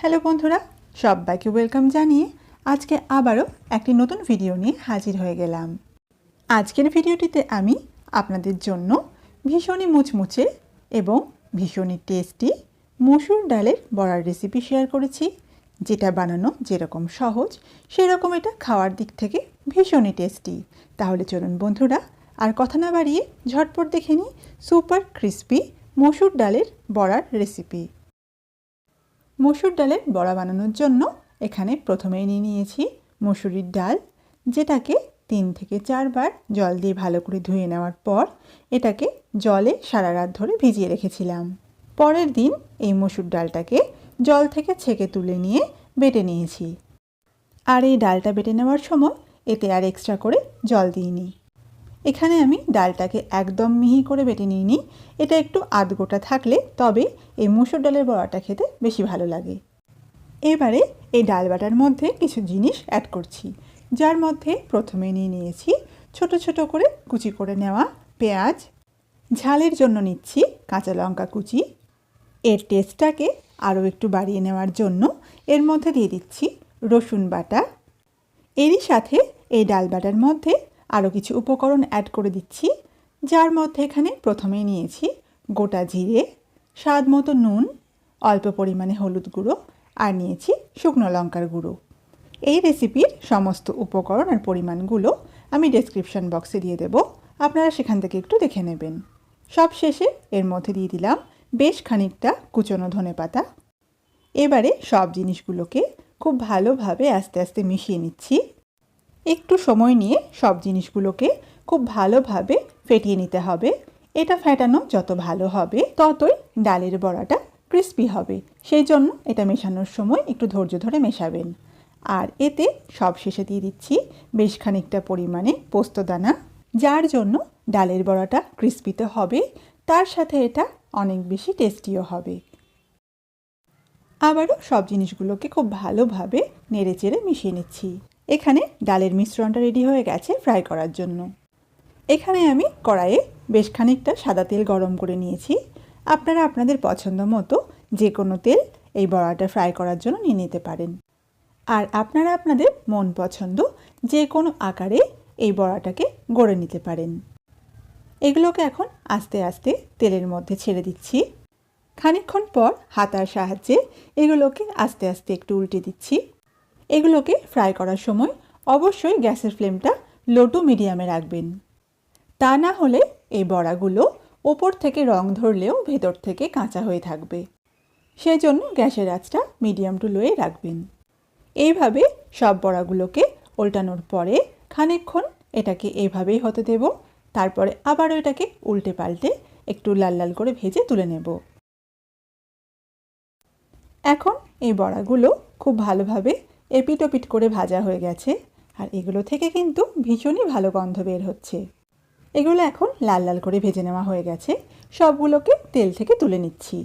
Hello বন্ধুরা, সবাইকে welcome জানিয়ে আজকে আবারও একটি নতুন ভিডিও নিয়ে হাজির হয়ে গেলাম। আজকের ভিডিওটিতে আমি আপনাদের জন্য ভীষণই মুচমুচে এবং ভীষণই টেস্টি মসুর ডালের বড়ার রেসিপি শেয়ার করেছি, যেটা বানানো যেরকম সহজ, সেরকম এটা খাওয়ার দিক থেকে ভীষণই টেস্টি তাহলে চলুন বন্ধুরা, আর কথা না বাড়িয়ে ঝটপট দেখে নিই সুপার ক্রিস্পি মসুর ডালের বড়ার রেসিপি মসুর ডালের বড়া বানানোর জন্য এখানে প্রথমেই নিয়ে নিয়েছি মসুরির ডাল, যেটাকে তিন থেকে চারবার জল দিয়ে ভালো করে ধুয়ে নেওয়ার পর এটাকে জলে সারা রাত ধরে ভিজিয়ে রেখেছিলাম। পরের দিন এই মসুর ডালটাকে জল থেকে ছেঁকে তুলে নিয়ে বেটে নিয়েছি। আর এই ডালটা বেটে নেওয়ার সময় এতে আর এক্সট্রা করে জল দিইনি। এখানে আমি ডালটাকে একদম মিহি করে বেটে নিইনি এটা একটু আধগোটা থাকলে তবে এই মুসুর ডালের বড়াটা খেতে বেশি ভালো লাগে। এবারে এই ডাল বাটার মধ্যে কিছু জিনিস অ্যাড করছি। যার মধ্যে প্রথমে নিয়ে নিয়েছি ছোট ছোট করে কুচি করে নেওয়া পেঁয়াজ। ঝালের জন্য নিচ্ছি কাঁচা লঙ্কা কুচি। এর টেস্টটাকে আরও একটু বাড়িয়ে নেওয়ার জন্য এর মধ্যে দিয়ে দিচ্ছি রসুন বাটা। এরই সাথে এই ডাল বাটার মধ্যে আরও কিছু উপকরণ অ্যাড করে দিচ্ছি, যার মধ্যে এখানে প্রথমেই নিয়েছি গোটা জিরে, স্বাদ মতো নুন, অল্প পরিমাণে হলুদ গুঁড়ো, আর নিয়েছি শুকনো লঙ্কার গুঁড়ো। এই রেসিপির সমস্ত উপকরণ আর পরিমাণগুলো আমি ডেসক্রিপশন বক্সে দিয়ে দেব, আপনারা সেখান থেকে একটু দেখে নেবেন। সব শেষে এর মধ্যে দিয়ে দিলাম বেশ খানিকটা কুচনো ধনে পাতা। এবারে সব জিনিসগুলোকে খুব ভালোভাবে আস্তে আস্তে মিশিয়ে নিচ্ছি। একটু সময় নিয়ে সব জিনিসগুলোকে খুব ভালোভাবে ফেটিয়ে নিতে হবে। এটা ফেটানো যত ভালো হবে, ততই ডালের বড়াটা ক্রিস্পি হবে। সেই জন্য এটা মেশানোর সময় একটু ধৈর্য ধরে মেশাবেন। আর এতে সব শেষে দিয়ে দিচ্ছি বেশ খানিকটা পরিমাণে পোস্তদানা যার জন্য ডালের বড়াটা ক্রিস্পিতে হবে, তার সাথে এটা অনেক বেশি টেস্টিও হবে। আবারও সব জিনিসগুলোকে খুব ভালোভাবে নেড়ে চেড়ে মিশিয়ে নিচ্ছি। এখানে ডালের মিশ্রণটা রেডি হয়ে গেছে ফ্রাই করার জন্য। এখানে আমি কড়াইয়ে বেশ খানিকটা সাদা তেল গরম করে নিয়েছি। আপনারা আপনাদের পছন্দ মতো যে কোনো তেল এই বড়াটা ফ্রাই করার জন্য নিয়ে নিতে পারেন। আর আপনারা আপনাদের মন পছন্দ যে কোনো আকারে এই বড়াটাকে গড়ে নিতে পারেন। এগুলোকে এখন আস্তে আস্তে তেলের মধ্যে ছেড়ে দিচ্ছি। খানিকক্ষণ পর হাতার সাহায্যে এগুলোকে আস্তে আস্তে একটু উল্টে দিচ্ছি। এগুলোকে ফ্রাই করার সময় অবশ্যই গ্যাসের ফ্লেমটা লো টু মিডিয়ামে রাখবেন। তা না হলে এই বড়াগুলো ওপর থেকে রং ধরলেও ভেতর থেকে কাঁচা হয়ে থাকবে। সেই জন্য গ্যাসের আঁচটা মিডিয়াম টু লোয়ে রাখবেন। এইভাবে সব বড়াগুলোকে উল্টানোর পরে খানিকক্ষণ এটাকে এইভাবেই হতে দেব, তারপরে আবারও এটাকে উল্টে পাল্টে একটু লাল লাল করে ভেজে তুলে নেব। এখন এই বড়াগুলো খুব ভালোভাবে এপিটোপিট করে ভাজা হয়ে গেছে আর এগুলো থেকে কিন্তু ভীষণই ভালো গন্ধ বের হচ্ছে। এগুলো এখন লাল লাল করে ভেজে নেওয়া হয়ে গেছে। সবগুলোকে তেল থেকে তুলে নিচ্ছি।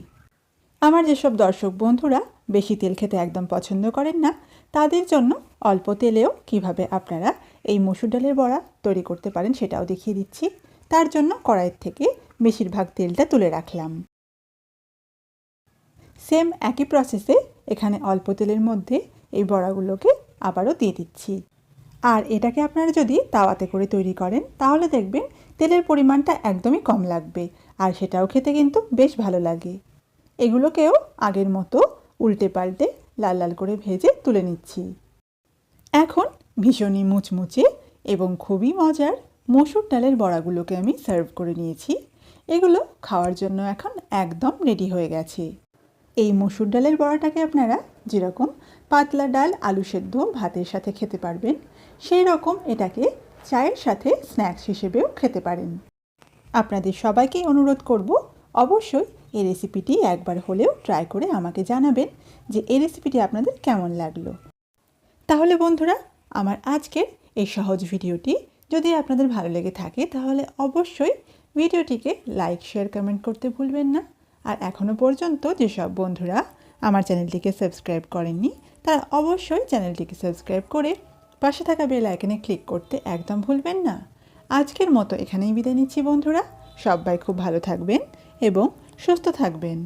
আমার যেসব দর্শক বন্ধুরা বেশি তেল খেতে একদম পছন্দ করেন না, তাদের জন্য অল্প তেলেও কীভাবে আপনারা এই মসুর ডালের বড়া তৈরি করতে পারেন সেটাও দেখিয়ে দিচ্ছি। তার জন্য কড়াইয়ের থেকে বেশিরভাগ তেলটা তুলে রাখলাম। সেম একই প্রসেসে এখানে অল্প তেলের মধ্যে এই বড়াগুলোকে আবারও দিয়ে দিচ্ছি। আর এটাকে আপনারা যদি তাওয়াতে করে তৈরি করেন, তাহলে দেখবেন তেলের পরিমাণটা একদমই কম লাগবে আর সেটাও খেতে কিন্তু বেশ ভালো লাগে। এগুলোকেও আগের মতো উল্টে পাল্টে লাল লাল করে ভেজে তুলে নিচ্ছি। এখন ভীষণই মুচমুচে এবং খুবই মজার মসুর ডালের বড়াগুলোকে আমি সার্ভ করে নিয়েছি। এগুলো খাওয়ার জন্য এখন একদম রেডি হয়ে গেছে। এই মসুর ডালের বড়াটাকে আপনারা যেরকম পাতলা ডাল, আলু সেদ্ধ, ভাতের সাথে খেতে পারবেন। সেই রকম এটাকে চায়ের সাথে স্ন্যাক্স হিসেবেও খেতে পারেন। আপনাদের সবাইকে অনুরোধ করব, অবশ্যই এই রেসিপিটি একবার হলেও ট্রাই করে আমাকে জানাবেন যে এই রেসিপিটি আপনাদের কেমন লাগল। তাহলে বন্ধুরা, আমার আজকের এই সহজ ভিডিওটি যদি আপনাদের ভালো লেগে থাকে, তাহলে অবশ্যই ভিডিওটিকে লাইক, শেয়ার, কমেন্ট করতে ভুলবেন না। আর এখনও পর্যন্ত যেসব বন্ধুরা আমার চ্যানেলটিকে সাবস্ক্রাইব করেননি, তারা অবশ্যই চ্যানেলটিকে সাবস্ক্রাইব করে পাশে থাকা বেল আইকনে ক্লিক করতে একদম ভুলবেন না। আজকের মতো এখানেই বিদায় নিচ্ছি বন্ধুরা। সবাই খুব ভালো থাকবেন এবং সুস্থ থাকবেন।